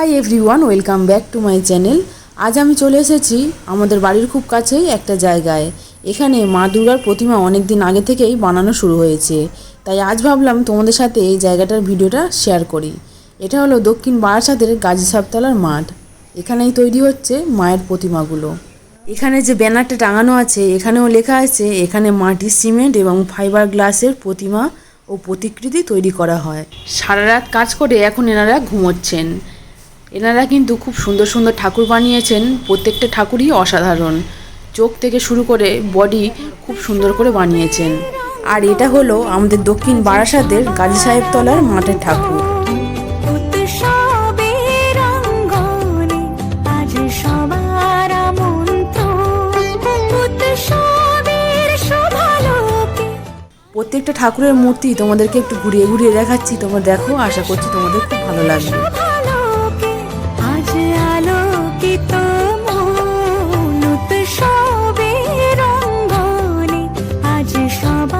Hi everyone welcome back to my channel আজ আমি চলে এসেছি আমাদের বাড়ির খুব কাছেই একটা জায়গায়। এখানে মা দুর্গার প্রতিমা অনেক দিন আগে থেকেই বানানো শুরু হয়েছে। তাই আজ ভাবলাম তোমাদের সাথে এই জায়গাটার ভিডিওটা শেয়ার করি। এটা হলো দক্ষিণ বারাসাতের গাজী সাবতলার মাঠ। এখানেই তৈরি হচ্ছে মায়ের প্রতিমাগুলো। এখানে যে ব্যানারটা টাঙানো আছে, এখানেও লেখা আছে, এখানে মাটির সিমেন্ট এবং ফাইবার গ্লাসের প্রতিমা ও প্রতিকৃতি তৈরি করা হয়। সারা রাত কাজ করে এখন এনারা ঘুমোচ্ছেন। এনারা কিন্তু খুব সুন্দর সুন্দর ঠাকুর বানিয়েছেন। প্রত্যেকটা ঠাকুরই অসাধারণ। চোখ থেকে শুরু করে বডি খুব সুন্দর করে বানিয়েছেন। আর এটা হলো আমাদের দক্ষিণ বারাসাতের গাজী সাহেব তলার মাঠের ঠাকুর। প্রত্যেকটা ঠাকুরের মূর্তি তোমাদেরকে একটু ঘুরিয়ে ঘুরিয়ে দেখাচ্ছি। তোমরা দেখো আশা করছি তোমাদের খুব ভালো লাগবে। আজ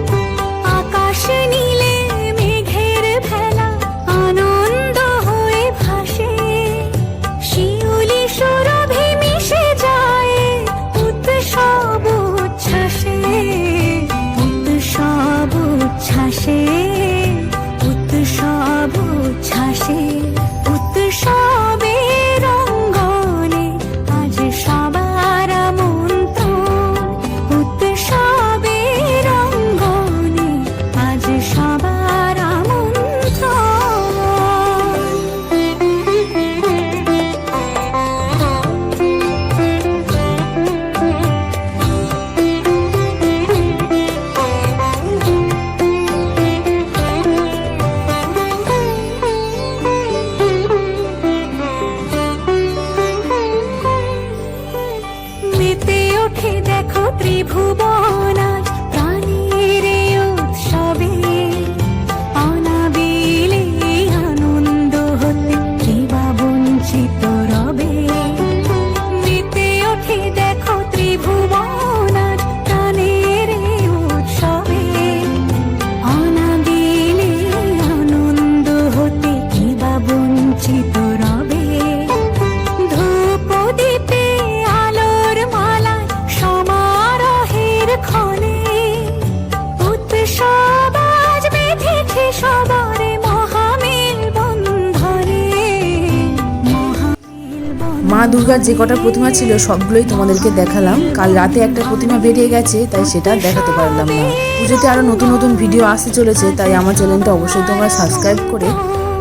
দেখো ত্রিভুবন আজ প্রাণীর উৎসবে অনাবিলে আনন্দ হতে কিবা বঞ্চিত রবে? মেতে ওঠে মা দুর্গার যে কটা প্রতিমা ছিল, সবগুলোই তোমাদেরকে দেখালাম। কাল রাতে একটা প্রতিমা বেরিয়ে গেছে, তাই সেটা দেখাতে পারলাম না। পুজোতে আরও নতুন নতুন ভিডিও আসতে চলেছে, তাই আমার চ্যানেলটা অবশ্যই তোমরা সাবস্ক্রাইব করে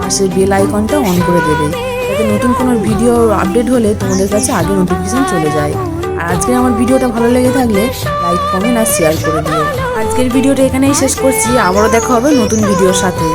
পাশের বেল আইকনটা অন করে দেবে। যাতে নতুন কোনো ভিডিও আপডেট হলে তোমাদের কাছে আগে নোটিফিকেশন চলে যায়। আর আজকের আমার ভিডিওটা ভালো লেগে থাকলে লাইক কমেন্ট আর শেয়ার করে দিও। আজকের ভিডিওটা এখানেই শেষ করছি, আবারও দেখা হবে নতুন ভিডিওর সাথে।